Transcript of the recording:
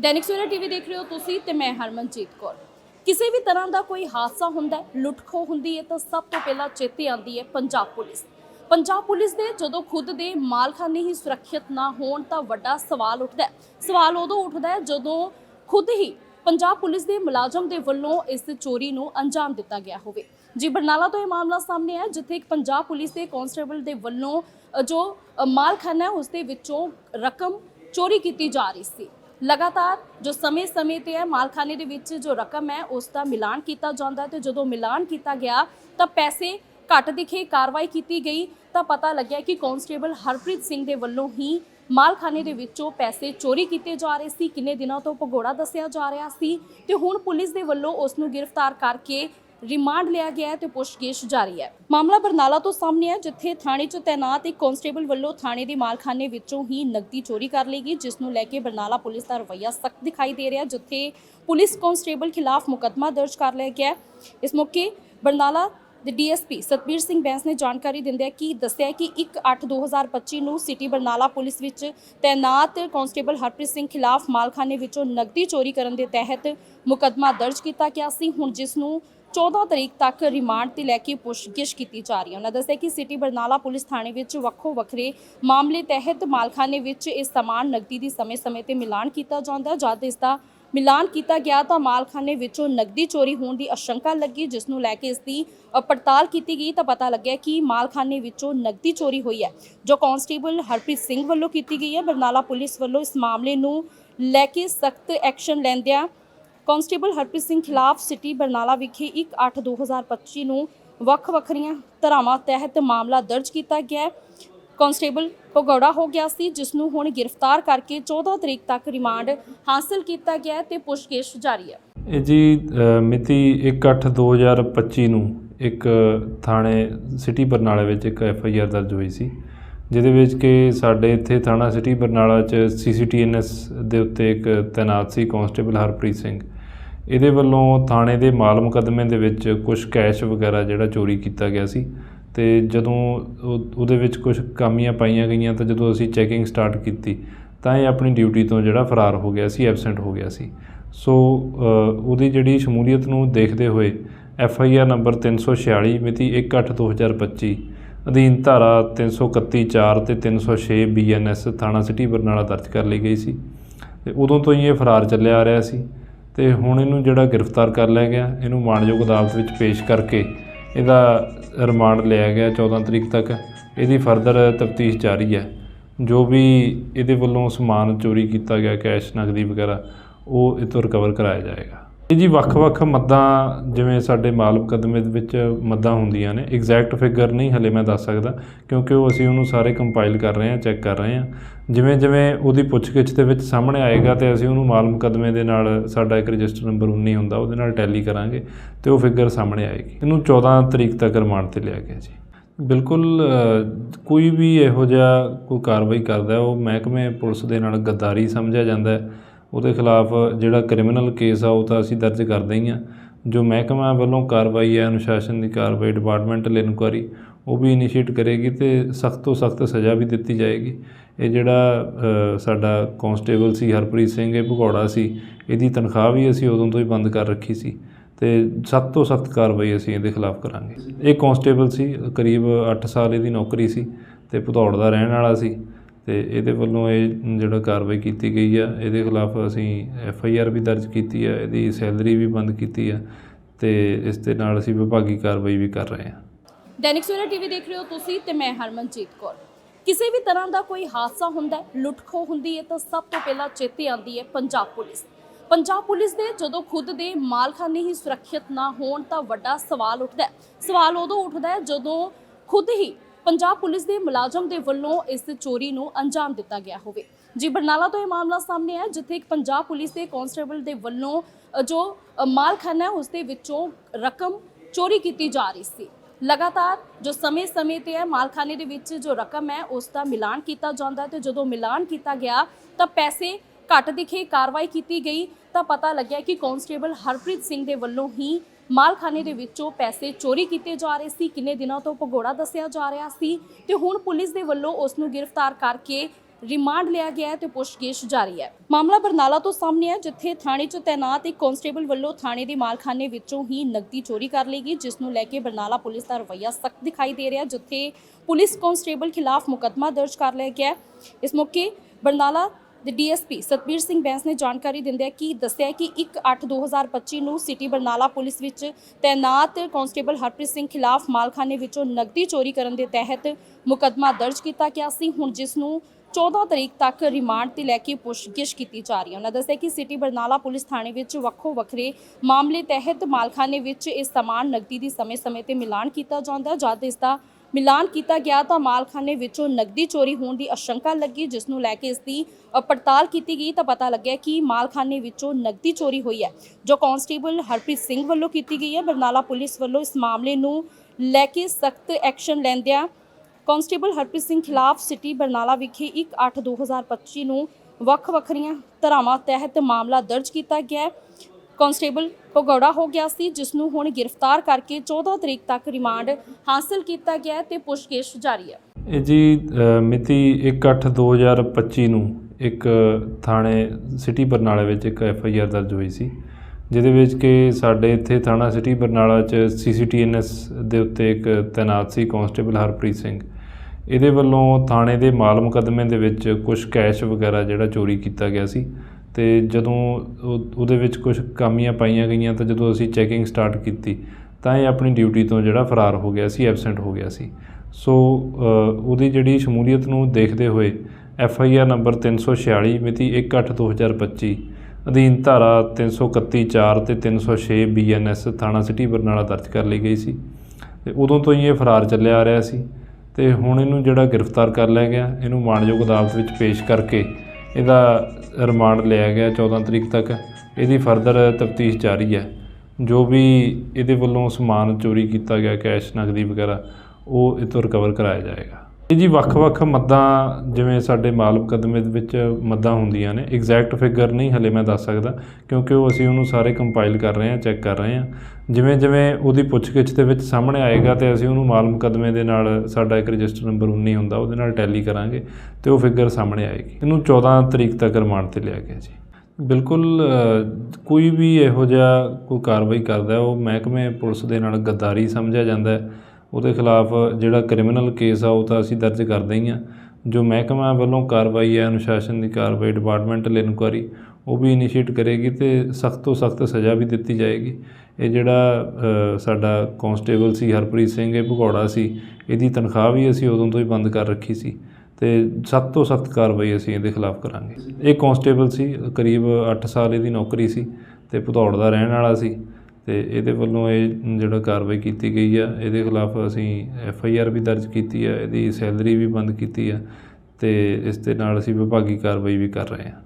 Dainik Savera TV ਦੇਖ ਰਹੇ ਹੋ ਤੁਸੀਂ ਤੇ ਮੈਂ ਹਰਮਨਜੀਤ ਕੌਰ। ਕਿਸੇ ਵੀ ਤਰ੍ਹਾਂ ਦਾ ਕੋਈ ਹਾਦਸਾ ਹੁੰਦਾ ਹੈ, ਲੁੱਟਖੋ ਹੁੰਦੀ ਹੈ ਤਾਂ ਸਭ ਤੋਂ ਪਹਿਲਾਂ ਚੇਤੇ ਆਉਂਦੀ ਹੈ ਪੰਜਾਬ ਪੁਲਿਸ। ਪੰਜਾਬ ਪੁਲਿਸ ਦੇ ਜਦੋਂ ਖੁਦ ਦੇ ਮਾਲਖਾਨੇ ਹੀ ਸੁਰੱਖਿਅਤ ਨਾ ਹੋਣ ਤਾਂ ਵੱਡਾ ਸਵਾਲ ਉੱਠਦਾ ਹੈ। ਸਵਾਲ ਉਦੋਂ ਉੱਠਦਾ ਹੈ ਜਦੋਂ ਖੁਦ ਹੀ ਪੰਜਾਬ ਪੁਲਿਸ ਦੇ ਮੁਲਾਜ਼ਮ ਦੇ ਵੱਲੋਂ ਇਸ ਚੋਰੀ ਨੂੰ ਅੰਜਾਮ ਦਿੱਤਾ ਗਿਆ ਹੋਵੇ। ਜੀ, ਬਰਨਾਲਾ ਤੋਂ ਇਹ ਮਾਮਲਾ ਸਾਹਮਣੇ ਆਇਆ ਜਿੱਥੇ ਇੱਕ ਪੰਜਾਬ ਪੁਲਿਸ ਦੇ ਕਾਂਸਟੇਬਲ ਦੇ ਵੱਲੋਂ ਜੋ ਮਾਲਖਾਨਾ ਹੈ, ਉਸ ਦੇ ਵਿੱਚੋਂ ਰਕਮ ਚੋਰੀ ਕੀਤੀ ਜਾ ਰਹੀ ਸੀ। ਲਗਾਤਾਰ ਜੋ ਸਮੇਂ-ਸਮੇਂ ਤੇ ਹੈ, ਮਾਲਖਾਨੇ ਦੇ ਵਿੱਚ ਜੋ ਰਕਮ ਹੈ, ਉਸ ਦਾ ਮਿਲਾਨ ਕੀਤਾ ਜਾਂਦਾ ਹੈ ਤੇ ਜਦੋਂ ਮਿਲਾਨ ਕੀਤਾ ਗਿਆ, ਤਾਂ ਪੈਸੇ ਘੱਟ ਦਿਖੇ, ਕਾਰਵਾਈ ਕੀਤੀ ਗਈ, ਤਾਂ ਪਤਾ ਲੱਗਿਆ ਕਿ ਕਾਂਸਟੇਬਲ ਹਰਪ੍ਰੀਤ ਸਿੰਘ ਦੇ ਵੱਲੋਂ ਹੀ ਮਾਲਖਾਨੇ ਦੇ ਵਿੱਚੋਂ ਪੈਸੇ ਚੋਰੀ ਕੀਤੇ ਜਾ ਰਹੇ ਸੀ, ਕਿੰਨੇ ਦਿਨਾਂ ਤੋਂ ਭਗੌੜਾ ਦੱਸਿਆ ਜਾ ਰਿਹਾ ਸੀ ਤੇ ਹੁਣ ਪੁਲਿਸ ਦੇ ਵੱਲੋਂ ਉਸ ਨੂੰ ਗ੍ਰਿਫਤਾਰ ਕਰਕੇ ਰਿਮਾਂਡ ਲਿਆ ਗਿਆ ਹੈ ਤੇ ਪੁੱਛਗਿੱਛ ਜਾਰੀ ਹੈ। ਮਾਮਲਾ ਬਰਨਾਲਾ ਤੋਂ ਸਾਹਮਣੇ ਹੈ, ਜਿੱਥੇ ਥਾਣੇ 'ਚ ਤੈਨਾਤ ਇੱਕ ਕਾਂਸਟੇਬਲ ਵੱਲੋਂ ਥਾਣੇ ਦੇ ਮਾਲਖਾਨੇ ਵਿੱਚੋਂ ਹੀ ਨਕਦੀ ਚੋਰੀ ਕਰ ਲਈ ਗਈ, ਜਿਸ ਨੂੰ ਲੈ ਕੇ ਬਰਨਾਲਾ ਪੁਲਿਸ ਦਾ ਰਵੱਈਆ ਸਖਤ ਦਿਖਾਈ ਦੇ ਰਿਹਾ, ਜਿੱਥੇ ਪੁਲਿਸ ਕਾਂਸਟੇਬਲ ਖਿਲਾਫ ਮੁਕੱਦਮਾ ਦਰਜ ਕਰ ਲਿਆ ਗਿਆ ਇਸ ਮੌਕੇ ਬਰਨਾਲਾ ਦੇ ਡੀਐਸਪੀ ਸਤਬੀਰ ਸਿੰਘ ਬੈਂਸ ਨੇ ਜਾਣਕਾਰੀ ਦਿੰਦਿਆਂ ਕਿ ਦੱਸਿਆ ਕਿ 1/8/2025 ਨੂੰ ਸਿਟੀ ਬਰਨਾਲਾ ਪੁਲਿਸ ਵਿੱਚ ਤੈਨਾਤ ਕਾਂਸਟੇਬਲ ਹਰਪ੍ਰੀਤ ਸਿੰਘ ਖਿਲਾਫ ਮਾਲਖਾਨੇ ਵਿੱਚੋਂ ਨਕਦੀ ਚੋਰੀ ਕਰਨ ਦੇ ਤਹਿਤ ਮੁਕੱਦਮਾ ਦਰਜ ਕੀਤਾ ਗਿਆ ਸੀ। ਹੁਣ ਜਿਸ ਨੂੰ 14 ਤਰੀਕ ਤੱਕ ਰਿਮਾਂਡ ਤੇ ਲੈ ਕੇ ਪੁੱਛਗਿੱਛ ਕੀਤੀ ਜਾ ਰਹੀ ਹੈ। ਉਹਨਾਂ ਦੱਸਿਆ ਕਿ ਸਿਟੀ ਬਰਨਾਲਾ ਪੁਲਿਸ ਥਾਣੇ ਵਿੱਚ ਵੱਖੋ ਵੱਖਰੇ ਮਾਮਲੇ ਤਹਿਤ ਮਾਲਖਾਨੇ ਵਿੱਚ ਇਸ ਸਮਾਨ ਨਕਦੀ ਦੀ ਸਮੇਂ-ਸਮੇਂ ਤੇ ਮਿਲਾਨ ਕੀਤਾ ਜਾਂਦਾ, ਜਦ ਇਸ ਦਾ ਮਿਲਾਨ ਕੀਤਾ ਗਿਆ ਤਾਂ ਮਾਲਖਾਨੇ ਵਿੱਚੋਂ ਨਕਦੀ ਚੋਰੀ ਹੋਣ ਦੀ ਆਸ਼ੰਕਾ ਲੱਗੀ, ਜਿਸ ਨੂੰ ਲੈ ਕੇ ਇਸ ਦੀ ਪੜਤਾਲ ਕੀਤੀ ਗਈ ਤਾਂ ਪਤਾ ਲੱਗਿਆ ਕਿ ਮਾਲਖਾਨੇ ਵਿੱਚੋਂ ਨਕਦੀ ਚੋਰੀ ਹੋਈ ਹੈ, ਜੋ ਕਾਂਸਟੇਬਲ ਹਰਪ੍ਰੀਤ ਸਿੰਘ ਵੱਲੋਂ ਕੀਤੀ ਗਈ ਹੈ। ਬਰਨਾਲਾ ਪੁਲਿਸ ਵੱਲੋਂ ਇਸ ਮਾਮਲੇ ਨੂੰ ਲੈ ਕੇ ਸਖਤ ਐਕਸ਼ਨ ਲੈਂਦਿਆਂ ਕਾਂਸਟੇਬਲ ਹਰਪ੍ਰੀਤ ਸਿੰਘ ਖਿਲਾਫ ਸਿਟੀ ਬਰਨਾਲਾ ਵਿਖੇ 1/8/2025 ਨੂੰ ਵੱਖ ਵੱਖਰੀਆਂ ਧਾਰਾਵਾਂ ਤਹਿਤ ਮਾਮਲਾ ਦਰਜ ਕੀਤਾ ਗਿਆ ਕਾਂਸਟੇਬਲ ਭਗੌੜਾ ਹੋ ਗਿਆ ਸੀ ਜਿਸ ਨੂੰ ਹੁਣ ਗ੍ਰਿਫਤਾਰ ਕਰਕੇ 14 ਤਰੀਕ ਤੱਕ ਰਿਮਾਂਡ ਹਾਸਲ ਕੀਤਾ ਗਿਆ ਹੈ ਤੇ ਪੁੱਛਗਿੱਛ ਜਾਰੀ ਹੈ। ਇਹ ਜੀ ਮਿਤੀ 1/8/2025 ਨੂੰ ਇੱਕ ਥਾਣੇ, ਸਿਟੀ ਬਰਨਾਲਾ ਵਿੱਚ ਇੱਕ ਐਫ ਆਈ ਆਰ ਦਰਜ ਹੋਈ ਸੀ, ਜਿਹਦੇ ਵਿੱਚ ਕਿ ਸਾਡੇ ਇੱਥੇ ਥਾਣਾ ਸਿਟੀ ਬਰਨਾਲਾ 'ਚ ਸੀਸੀਟੀਐਨਐਸ ਦੇ ਉੱਤੇ ਇੱਕ ਤੈਨਾਤ ਸੀ ਕਾਂਸਟੇਬਲ ਹਰਪ੍ਰੀਤ ਸਿੰਘ। ਇਹਦੇ ਵੱਲੋਂ ਥਾਣੇ ਦੇ ਮਾਲ ਮੁਕੱਦਮੇ ਦੇ ਵਿੱਚ ਕੁਝ ਕੈਸ਼ ਵਗੈਰਾ ਜਿਹੜਾ ਚੋਰੀ ਕੀਤਾ ਗਿਆ ਸੀ ਤੇ ਜਦੋਂ ਉਹਦੇ ਵਿੱਚ ਕੁਝ ਕਾਮੀਆਂ ਪਾਈਆਂ ਗਈਆਂ ਤਾਂ ਜਦੋਂ ਅਸੀਂ ਚੈਕਿੰਗ ਸਟਾਰਟ ਕੀਤੀ, ਤਾਂ ਇਹ ਆਪਣੀ ਡਿਊਟੀ ਤੋਂ ਜਿਹੜਾ ਫਰਾਰ ਹੋ ਗਿਆ ਸੀ ਐਬਸੈਂਟ ਹੋ ਗਿਆ ਸੀ। ਸੋ ਉਹਦੀ ਜਿਹੜੀ ਸ਼ਮੂਲੀਅਤ ਨੂੰ ਦੇਖਦੇ ਹੋਏ ਐਫ ਆਈ ਆਰ ਨੰਬਰ 346 ਮਿਤੀ 1/8/2025 ਅਧੀਨ ਧਾਰਾ 331 4 ਤੇ 306 ਬੀ ਐਨ ਐਸ ਥਾਣਾ ਸਿਟੀ ਬਰਨਾਲਾ ਦਰਜ ਕਰ ਲਈ ਗਈ ਸੀ। ਤੇ ਉਦੋਂ ਤੋਂ ਹੀ ਇਹ ਫਰਾਰ ਚੱਲਿਆ ਆ ਰਿਹਾ ਸੀ। ਤੇ ਹੁਣ ਇਹਨੂੰ ਜਿਹੜਾ ਗ੍ਰਿਫਤਾਰ ਕਰ ਲਿਆ ਗਿਆ, ਇਹਨੂੰ ਮਾਣਯੋਗ ਅਦਾਲਤ ਵਿੱਚ ਪੇਸ਼ ਕਰਕੇ ਇਹਦਾ ਰਿਮਾਂਡ ਲਿਆ ਗਿਆ 14 ਤਰੀਕ ਤੱਕ। ਇਹਦੀ ਫਰਦਰ ਤਫਤੀਸ਼ ਜਾਰੀ ਹੈ। ਜੋ ਵੀ ਇਹਦੇ ਵੱਲੋਂ ਸਮਾਨ ਚੋਰੀ ਕੀਤਾ ਗਿਆ, ਕੈਸ਼, ਨਕਦੀ ਵਗੈਰਾ, ਉਹ ਇਹ ਤੋਂ ਰਿਕਵਰ ਕਰਾਇਆ ਜਾਏਗਾ। ਇਹ ਜੀ ਵੱਖ-ਵੱਖ ਮੱਦਾਂ, ਜਿਵੇਂ ਸਾਡੇ ਮਾਲ ਮੁਕੱਦਮੇ ਦੇ ਵਿੱਚ ਮੱਦਾਂ ਹੁੰਦੀਆਂ ਨੇ। ਐਗਜ਼ੈਕਟ ਫਿਗਰ ਨਹੀਂ, ਹਲੇ ਮੈਂ ਦੱਸ ਸਕਦਾ, ਕਿਉਂਕਿ ਉਹ ਅਸੀਂ ਉਹਨੂੰ ਸਾਰੇ ਕੰਪਾਈਲ ਕਰ ਰਹੇ ਹਾਂ ਚੈੱਕ ਕਰ ਰਹੇ ਹਾਂ। ਜਿਵੇਂ ਜਿਵੇਂ ਉਹਦੀ ਪੁੱਛਗਿੱਛ ਦੇ ਵਿੱਚ ਸਾਹਮਣੇ ਆਏਗਾ ਤੇ ਅਸੀਂ ਉਹਨੂੰ ਮਾਲ ਮੁਕੱਦਮੇ ਦੇ ਨਾਲ ਸਾਡਾ ਇੱਕ ਰਜਿਸਟਰ ਨੰਬਰ 19 ਹੁੰਦਾ, ਉਹਦੇ ਨਾਲ ਟੈਲੀ ਕਰਾਂਗੇ ਤੇ ਉਹ ਫਿਗਰ ਸਾਹਮਣੇ ਆਏਗੀ। ਇਹਨੂੰ 14 ਤਰੀਕ ਤੱਕ ਰਿਮਾਂਡ ਤੇ ਲਿਆ ਗਿਆ ਜੀ। ਬਿਲਕੁਲ ਕੋਈ ਵੀ ਇਹੋ ਜਿਹਾ ਕੋਈ ਕਾਰਵਾਈ ਕਰਦਾ, ਉਹ ਮਹਿਕਮੇ ਪੁਲਿਸ ਦੇ ਨਾਲ ਗੱਦਾਰੀ ਸਮਝਿਆ ਜਾਂਦਾ ਹੈ। ਉਹਦੇ ਖਿਲਾਫ ਜਿਹੜਾ ਕ੍ਰਿਮੀਨਲ ਕੇਸ ਆ, ਉਹ ਤਾਂ ਅਸੀਂ ਦਰਜ ਕਰਦੇ ਹੀ ਹਾਂ ਜੋ ਮਹਿਕਮਾ ਵੱਲੋਂ ਕਾਰਵਾਈ ਹੈ, ਅਨੁਸ਼ਾਸਨ ਦੀ ਕਾਰਵਾਈ ਡਿਪਾਰਟਮੈਂਟਲ ਇਨਕੁਆਰੀ ਉਹ ਵੀ ਇਨੀਸ਼ੀਏਟ ਕਰੇਗੀ ਤੇ ਸਖਤ ਤੋਂ ਸਖਤ ਸਜ਼ਾ ਵੀ ਦਿੱਤੀ ਜਾਏਗੀ। ਇਹ ਜਿਹੜਾ ਸਾਡਾ ਕਾਂਸਟੇਬਲ ਸੀ, ਹਰਪ੍ਰੀਤ ਸਿੰਘ, ਇਹ ਭਗੌੜਾ ਸੀ, ਇਹਦੀ ਤਨਖਾਹ ਵੀ ਅਸੀਂ ਉਦੋਂ ਤੋਂ ਹੀ ਬੰਦ ਕਰ ਰੱਖੀ ਸੀ ਤੇ ਸਖਤ ਤੋਂ ਸਖਤ ਕਾਰਵਾਈ ਅਸੀਂ ਇਹਦੇ ਖਿਲਾਫ ਕਰਾਂਗੇ। ਇਹ ਕਾਂਸਟੇਬਲ ਸੀ, ਕਰੀਬ 8 ਸਾਲ ਇਹਦੀ ਨੌਕਰੀ ਸੀ ਤੇ ਭਦੌੜ ਦਾ ਰਹਿਣ ਵਾਲਾ ਸੀ। ਤੇ ਇਹਦੇ ਵੱਲੋਂ ਇਹ ਜਿਹੜਾ ਕਾਰਵਾਈ ਕੀਤੀ ਗਈ ਆ, ਇਹਦੇ ਖਿਲਾਫ ਅਸੀਂ ਐਫ ਆਈ ਆਰ ਵੀ ਦਰਜ ਕੀਤੀ ਆ, ਇਹਦੀ ਸੈਲਰੀ ਵੀ ਬੰਦ ਕੀਤੀ ਆ ਤੇ ਇਸ ਦੇ ਨਾਲ ਅਸੀਂ ਵਿਭਾਗੀ ਕਾਰਵਾਈ ਵੀ ਕਰ ਰਹੇ ਹਾਂ ਦੈਨਿਕ ਸਵੇਰਾ ਟੀਵੀ ਦੇਖ ਰਹੇ ਹੋ ਤੁਸੀਂ ਤੇ ਮੈਂ ਹਰਮਨਜੀਤ ਕੌਰ। ਕਿਸੇ ਵੀ ਤਰ੍ਹਾਂ ਦਾ ਕੋਈ ਹਾਦਸਾ ਹੁੰਦਾ ਹੈ, ਲੁੱਟਖੋ ਹੁੰਦੀ ਹੈ ਤਾਂ ਸਭ ਤੋਂ ਪਹਿਲਾਂ ਚੇਤੇ ਆਉਂਦੀ ਹੈ ਪੰਜਾਬ ਪੁਲਿਸ। ਪੰਜਾਬ ਪੁਲਿਸ ਦੇ ਜਦੋਂ ਖੁਦ ਦੇ ਮਾਲਖਾਨੇ ਹੀ ਸੁਰੱਖਿਅਤ ਨਾ ਹੋਣ ਤਾਂ ਵੱਡਾ ਸਵਾਲ ਉੱਠਦਾ ਹੈ। ਸਵਾਲ ਉਦੋਂ ਉੱਠਦਾ ਹੈ ਜਦੋਂ ਖੁਦ ਹੀ ਪੰਜਾਬ ਪੁਲਿਸ ਦੇ ਮੁਲਾਜ਼ਮ ਦੇ ਵੱਲੋਂ ਇਸ ਚੋਰੀ ਨੂੰ ਅੰਜਾਮ ਦਿੱਤਾ ਗਿਆ ਹੋਵੇ। ਜੀ, ਬਰਨਾਲਾ ਤੋਂ ਇਹ ਮਾਮਲਾ ਸਾਹਮਣੇ ਆਇਆ, ਜਿੱਥੇ ਇੱਕ ਪੰਜਾਬ ਪੁਲਿਸ ਦੇ ਕਾਂਸਟੇਬਲ ਦੇ ਵੱਲੋਂ ਜੋ ਮਾਲਖਾਨਾ ਹੈ, ਉਸ ਦੇ ਵਿੱਚੋਂ ਰਕਮ ਚੋਰੀ ਕੀਤੀ ਜਾ ਰਹੀ ਸੀ। ਲਗਾਤਾਰ ਜੋ ਸਮੇਂ-ਸਮੇਂ ਤੇ ਹੈ, ਮਾਲਖਾਨੇ ਦੇ ਵਿੱਚ ਜੋ ਰਕਮ ਹੈ, ਉਸ ਦਾ ਮਿਲਾਨ ਕੀਤਾ ਜਾਂਦਾ ਹੈ ਤੇ ਜਦੋਂ ਮਿਲਾਨ ਕੀਤਾ ਗਿਆ, ਤਾਂ ਪੈਸੇ ਘੱਟ ਦਿਖੇ, ਕਾਰਵਾਈ ਕੀਤੀ ਗਈ, ਤਾਂ ਪਤਾ ਲੱਗਿਆ ਕਿ ਕਾਂਸਟੇਬਲ ਹਰਪ੍ਰੀਤ ਸਿੰਘ ਦੇ ਵੱਲੋਂ ਹੀ ਮਾਲਖਾਨੇ ਦੇ ਵਿੱਚੋਂ ਪੈਸੇ ਚੋਰੀ ਕੀਤੇ ਜਾ ਰਹੇ ਸੀ। ਕਿੰਨੇ ਦਿਨਾਂ ਤੋਂ ਭਗੌੜਾ ਦੱਸਿਆ ਜਾ ਰਿਹਾ ਸੀ ਤੇ ਹੁਣ ਪੁਲਿਸ ਦੇ ਵੱਲੋਂ ਉਸ ਨੂੰ ਗ੍ਰਿਫਤਾਰ ਕਰਕੇ ਰਿਮਾਂਡ ਲਿਆ ਗਿਆ ਹੈ ਤੇ ਪੁੱਛਗਿੱਛ ਜਾਰੀ ਹੈ। ਮਾਮਲਾ ਬਰਨਾਲਾ ਤੋਂ ਸਾਹਮਣੇ ਹੈ, ਜਿੱਥੇ ਥਾਣੇ 'ਚ ਤੈਨਾਤ ਇੱਕ ਕਾਂਸਟੇਬਲ ਵੱਲੋਂ ਥਾਣੇ ਦੇ ਮਾਲਖਾਨੇ ਵਿੱਚੋਂ ਹੀ ਨਕਦੀ ਚੋਰੀ ਕਰ ਲਈ ਗਈ ਜਿਸ ਨੂੰ ਲੈ ਕੇ ਬਰਨਾਲਾ ਪੁਲਿਸ ਦਾ ਰਵੱਈਆ ਸਖਤ ਦਿਖਾਈ ਦੇ ਰਿਹਾ ਜਿੱਥੇ ਪੁਲਿਸ ਕਾਂਸਟੇਬਲ ਖਿਲਾਫ ਮੁਕੱਦਮਾ ਦਰਜ ਕਰ ਲਿਆ ਗਿਆ ਇਸ ਮੌਕੇ ਬਰਨਾਲਾ ਦੇ ਡੀਐਸਪੀ ਸਤਬੀਰ ਸਿੰਘ ਬੈਂਸ ਨੇ ਜਾਣਕਾਰੀ ਦਿੰਦਿਆਂ ਕਿ ਦੱਸਿਆ ਕਿ 1/8/2025 ਨੂੰ ਸਿਟੀ ਬਰਨਾਲਾ ਪੁਲਿਸ ਵਿੱਚ ਤੈਨਾਤ ਕਾਂਸਟੇਬਲ ਹਰਪ੍ਰੀਤ ਸਿੰਘ ਖਿਲਾਫ ਮਾਲਖਾਨੇ ਵਿੱਚੋਂ ਨਕਦੀ ਚੋਰੀ ਕਰਨ ਦੇ ਤਹਿਤ ਮੁਕੱਦਮਾ ਦਰਜ ਕੀਤਾ ਗਿਆ ਸੀ। ਹੁਣ ਜਿਸ ਨੂੰ 14 ਤਰੀਕ ਤੱਕ ਰਿਮਾਂਡ ਤੇ ਲੈ ਕੇ ਪੁੱਛਗਿੱਛ ਕੀਤੀ ਜਾ ਰਹੀ ਹੈ। ਉਹਨਾਂ ਦੱਸਿਆ ਕਿ ਸਿਟੀ ਬਰਨਾਲਾ ਪੁਲਿਸ ਥਾਣੇ ਵਿੱਚ ਵੱਖੋ ਵੱਖਰੇ ਮਾਮਲੇ ਤਹਿਤ ਮਾਲਖਾਨੇ ਵਿੱਚ ਇਸ ਸਮਾਨ ਨਕਦੀ ਦੀ ਸਮੇਂ-ਸਮੇਂ ਤੇ ਮਿਲਾਨ ਕੀਤਾ ਜਾਂਦਾ, ਜਦ ਇਸ ਦਾ ਮਿਲਾਨ ਕੀਤਾ ਗਿਆ ਤਾਂ ਮਾਲਖਾਨੇ ਵਿੱਚੋਂ ਨਕਦੀ ਚੋਰੀ ਹੋਣ ਦੀ ਆਸ਼ੰਕਾ ਲੱਗੀ ਜਿਸ ਨੂੰ ਲੈ ਕੇ ਇਸ ਦੀ ਪੜਤਾਲ ਕੀਤੀ ਗਈ ਤਾਂ ਪਤਾ ਲੱਗਿਆ ਕਿ ਮਾਲਖਾਨੇ ਵਿੱਚੋਂ ਨਕਦੀ ਚੋਰੀ ਹੋਈ ਹੈ, ਜੋ ਕਾਂਸਟੇਬਲ ਹਰਪ੍ਰੀਤ ਸਿੰਘ ਵੱਲੋਂ ਕੀਤੀ ਗਈ ਹੈ। ਬਰਨਾਲਾ ਪੁਲਿਸ ਵੱਲੋਂ ਇਸ ਮਾਮਲੇ ਨੂੰ ਲੈ ਕੇ ਸਖਤ ਐਕਸ਼ਨ ਲੈਂਦਿਆਂ ਕਾਂਸਟੇਬਲ ਹਰਪ੍ਰੀਤ ਸਿੰਘ ਖਿਲਾਫ ਸਿਟੀ ਬਰਨਾਲਾ ਵਿਖੇ 1/8/2025 ਨੂੰ ਵੱਖ ਵੱਖਰੀਆਂ ਧਾਰਾਵਾਂ ਤਹਿਤ ਮਾਮਲਾ ਦਰਜ ਕੀਤਾ ਗਿਆ ਕਾਂਸਟੇਬਲ ਭਗੌੜਾ ਹੋ ਗਿਆ ਸੀ ਜਿਸ ਨੂੰ ਹੁਣ ਗ੍ਰਿਫਤਾਰ ਕਰਕੇ 14 ਤਰੀਕ ਤੱਕ ਰਿਮਾਂਡ ਹਾਸਲ ਕੀਤਾ ਗਿਆ ਹੈ ਤੇ ਪੁੱਛਗਿੱਛ ਜਾਰੀ ਹੈ। ਇਹ ਜੀ ਮਿਤੀ 1/8/2025 ਨੂੰ ਇੱਕ ਥਾਣੇ, ਸਿਟੀ ਬਰਨਾਲਾ ਵਿੱਚ ਇੱਕ ਐਫ ਆਈ ਆਰ ਦਰਜ ਹੋਈ ਸੀ, ਜਿਹਦੇ ਵਿੱਚ ਕਿ ਸਾਡੇ ਇੱਥੇ ਥਾਣਾ ਸਿਟੀ ਬਰਨਾਲਾ 'ਚ ਸੀਸੀਟੀਐਨਐਸ ਦੇ ਉੱਤੇ ਇੱਕ ਤੈਨਾਤ ਸੀ ਕਾਂਸਟੇਬਲ ਹਰਪ੍ਰੀਤ ਸਿੰਘ। ਇਹਦੇ ਵੱਲੋਂ ਥਾਣੇ ਦੇ ਮਾਲ ਮੁਕੱਦਮੇ ਦੇ ਵਿੱਚ ਕੁਝ ਕੈਸ਼ ਵਗੈਰਾ ਜਿਹੜਾ ਚੋਰੀ ਕੀਤਾ ਗਿਆ ਸੀ ਤੇ ਜਦੋਂ ਉਹਦੇ ਵਿੱਚ ਕੁਝ ਕਾਮੀਆਂ ਪਾਈਆਂ ਗਈਆਂ ਤਾਂ ਜਦੋਂ ਅਸੀਂ ਚੈਕਿੰਗ ਸਟਾਰਟ ਕੀਤੀ ਤਾਂ ਇਹ ਆਪਣੀ ਡਿਊਟੀ ਤੋਂ ਜਿਹੜਾ ਫਰਾਰ ਹੋ ਗਿਆ ਸੀ ਐਬਸੈਂਟ ਹੋ ਗਿਆ ਸੀ। ਸੋ ਉਹਦੀ ਜਿਹੜੀ ਸ਼ਮੂਲੀਅਤ ਨੂੰ ਦੇਖਦੇ ਹੋਏ ਐਫ ਆਈ ਆਰ ਨੰਬਰ 346 ਮਿਤੀ 1/8/2025 ਅਧੀਨ ਧਾਰਾ 331 4 ਤੇ 306 ਬੀ ਐਨ ਐਸ ਥਾਣਾ ਸਿਟੀ ਬਰਨਾਲਾ ਦਰਜ ਕਰ ਲਈ ਗਈ ਸੀ। ਤੇ ਉਦੋਂ ਤੋਂ ਹੀ ਇਹ ਫਰਾਰ ਚੱਲਿਆ ਆ ਰਿਹਾ ਸੀ। ਤੇ ਹੁਣ ਇਹਨੂੰ ਜਿਹੜਾ ਗ੍ਰਿਫਤਾਰ ਕਰ ਲਿਆ ਗਿਆ, ਇਹਨੂੰ ਮਾਣਯੋਗ ਅਦਾਲਤ ਵਿੱਚ ਪੇਸ਼ ਕਰਕੇ ਇਹਦਾ ਰਿਮਾਂਡ ਲਿਆ ਗਿਆ 14 ਤਰੀਕ ਤੱਕ। ਇਹਦੀ ਫਰਦਰ ਤਫਤੀਸ਼ ਜਾਰੀ ਹੈ। ਜੋ ਵੀ ਇਹਦੇ ਵੱਲੋਂ ਸਮਾਨ ਚੋਰੀ ਕੀਤਾ ਗਿਆ, ਕੈਸ਼, ਨਕਦੀ ਵਗੈਰਾ, ਉਹ ਇਹ ਤੋਂ ਰਿਕਵਰ ਕਰਾਇਆ ਜਾਏਗਾ। ਇਹ ਜੀ ਵੱਖ-ਵੱਖ ਮੱਦਾਂ, ਜਿਵੇਂ ਸਾਡੇ ਮਾਲ ਮੁਕੱਦਮੇ ਦੇ ਵਿੱਚ ਮੱਦਾਂ ਹੁੰਦੀਆਂ ਨੇ। ਐਗਜ਼ੈਕਟ ਫਿਗਰ ਨਹੀਂ, ਹਲੇ ਮੈਂ ਦੱਸ ਸਕਦਾ, ਕਿਉਂਕਿ ਉਹ ਅਸੀਂ ਉਹਨੂੰ ਸਾਰੇ ਕੰਪਾਈਲ ਕਰ ਰਹੇ ਹਾਂ ਚੈੱਕ ਕਰ ਰਹੇ ਹਾਂ। ਜਿਵੇਂ ਜਿਵੇਂ ਉਹਦੀ ਪੁੱਛਗਿੱਛ ਦੇ ਵਿੱਚ ਸਾਹਮਣੇ ਆਏਗਾ ਤੇ ਅਸੀਂ ਉਹਨੂੰ ਮਾਲ ਮੁਕੱਦਮੇ ਦੇ ਨਾਲ ਸਾਡਾ ਇੱਕ ਰਜਿਸਟਰ ਨੰਬਰ 19 ਹੁੰਦਾ, ਉਹਦੇ ਨਾਲ ਟੈਲੀ ਕਰਾਂਗੇ ਤੇ ਉਹ ਫਿਗਰ ਸਾਹਮਣੇ ਆਏਗੀ। ਇਹਨੂੰ 14 ਤਰੀਕ ਤੱਕ ਰਿਮਾਂਡ ਤੇ ਲਿਆ ਗਿਆ ਜੀ। ਬਿਲਕੁਲ ਕੋਈ ਵੀ ਇਹੋ ਜਿਹਾ ਕੋਈ ਕਾਰਵਾਈ ਕਰਦਾ, ਉਹ ਮਹਿਕਮੇ ਪੁਲਿਸ ਦੇ ਨਾਲ ਗੱਦਾਰੀ ਸਮਝਿਆ ਜਾਂਦਾ ਹੈ। ਉਹਦੇ ਖਿਲਾਫ ਜਿਹੜਾ ਕ੍ਰਿਮੀਨਲ ਕੇਸ ਆ, ਉਹ ਤਾਂ ਅਸੀਂ ਦਰਜ ਕਰਦੇ ਹੀ ਹਾਂ ਜੋ ਮਹਿਕਮਾ ਵੱਲੋਂ ਕਾਰਵਾਈ ਹੈ, ਅਨੁਸ਼ਾਸਨ ਦੀ ਕਾਰਵਾਈ ਡਿਪਾਰਟਮੈਂਟਲ ਇਨਕੁਆਰੀ ਉਹ ਵੀ ਇਨੀਸ਼ੀਏਟ ਕਰੇਗੀ ਤੇ ਸਖਤ ਤੋਂ ਸਖਤ ਸਜ਼ਾ ਵੀ ਦਿੱਤੀ ਜਾਏਗੀ। ਇਹ ਜਿਹੜਾ ਸਾਡਾ ਕਾਂਸਟੇਬਲ ਸੀ, ਹਰਪ੍ਰੀਤ ਸਿੰਘ, ਇਹ ਭਗੌੜਾ ਸੀ, ਇਹਦੀ ਤਨਖਾਹ ਵੀ ਅਸੀਂ ਉਦੋਂ ਤੋਂ ਹੀ ਬੰਦ ਕਰ ਰੱਖੀ ਸੀ ਤੇ ਸਖਤ ਤੋਂ ਸਖਤ ਕਾਰਵਾਈ ਅਸੀਂ ਇਹਦੇ ਖਿਲਾਫ ਕਰਾਂਗੇ। ਇਹ ਕਾਂਸਟੇਬਲ ਸੀ, ਕਰੀਬ 8 ਸਾਲ ਇਹਦੀ ਨੌਕਰੀ ਸੀ ਤੇ ਭਦੌੜ ਦਾ ਰਹਿਣ ਵਾਲਾ ਸੀ। ਅਤੇ ਇਹਦੇ ਵੱਲੋਂ ਇਹ ਜਿਹੜਾ ਕਾਰਵਾਈ ਕੀਤੀ ਗਈ ਆ, ਇਹਦੇ ਖਿਲਾਫ ਅਸੀਂ ਐੱਫ ਆਈ ਆਰ ਵੀ ਦਰਜ ਕੀਤੀ ਆ, ਇਹਦੀ ਸੈਲਰੀ ਵੀ ਬੰਦ ਕੀਤੀ ਆ ਅਤੇ ਇਸ ਦੇ ਨਾਲ ਅਸੀਂ ਵਿਭਾਗੀ ਕਾਰਵਾਈ ਵੀ ਕਰ ਰਹੇ ਹਾਂ